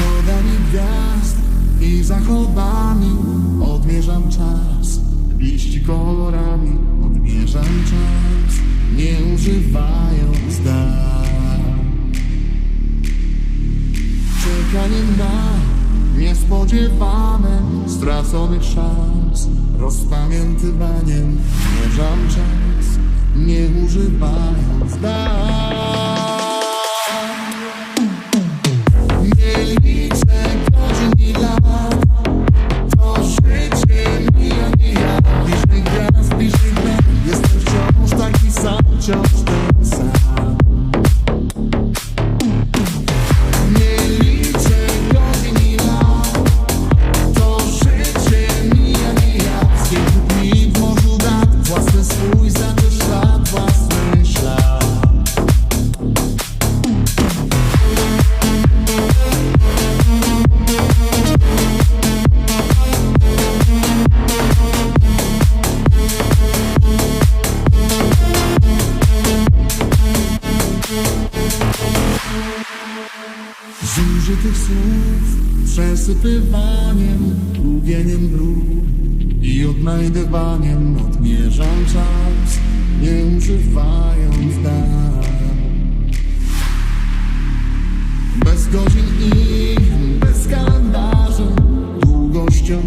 przodami gwiazd i za chlobami odmierzam czas. Liści kolorami odmierzam czas, nie używając tak. dar. Czekaniem na niespodziewane straconych szans, rozpamiętywaniem mierzam czas, nie używając dar. przesypywaniem, dłubieniem dróg i odnajdywaniem odmierzam czas, nie używając dat. Bez godzin i bez kalendarzy, długością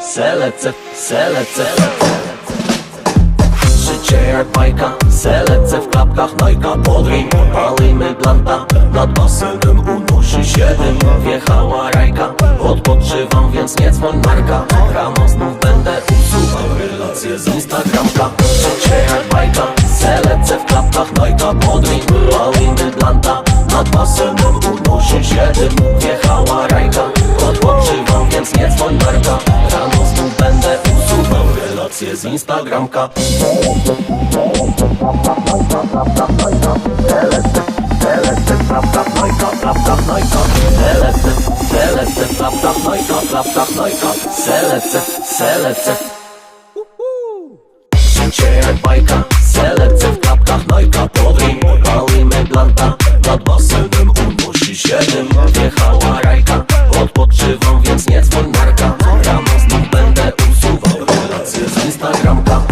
Select it, select it, Cię jak bajka w klapkach no Nike Podryj, palimy planta Nad basenem unosi siedem Wjechała rajka Odpoczywam, więc nie dzwoń Marka. Rano znów relacje z Instagramka. Selece, selece Życie kramka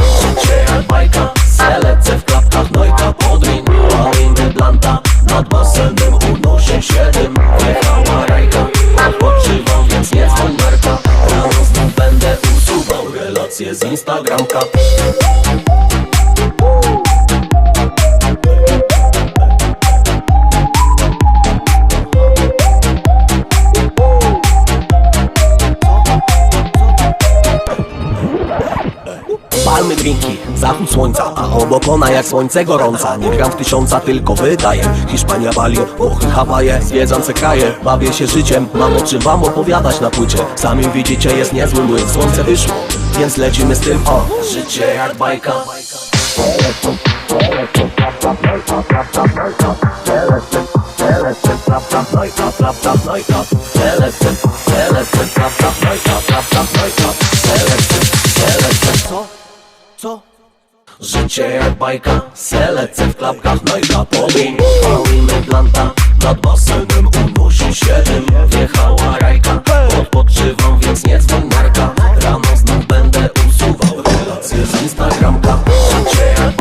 Cię bajka, selecę w klapkach Nojka podrin, łalinę blanta Nad basenem unoszę siedem Wychała rajka, odpoczywam więc nie dzwoń narka Rano znów będę usuwał relacje z Instagramka. Ona jak słońce gorąca Nie gram w tysiąca, tylko wydaję Hiszpania, Bali, Włochy, Hawaje Zwiedzam se kraje, bawię się życiem Mam o czym wam opowiadać na płycie Sami widzicie, jest niezły młyn Słońce wyszło, więc lecimy z tym O, życie jak bajka? Życie jak bajka, selecje w klapkach, no i kapowi Palimy planta, nad basenem unosi się dym Wjechała rajka, odpoczywam, więc nie dzwoń narka. Rano znów będę usuwał relacje z Instagramka. Życie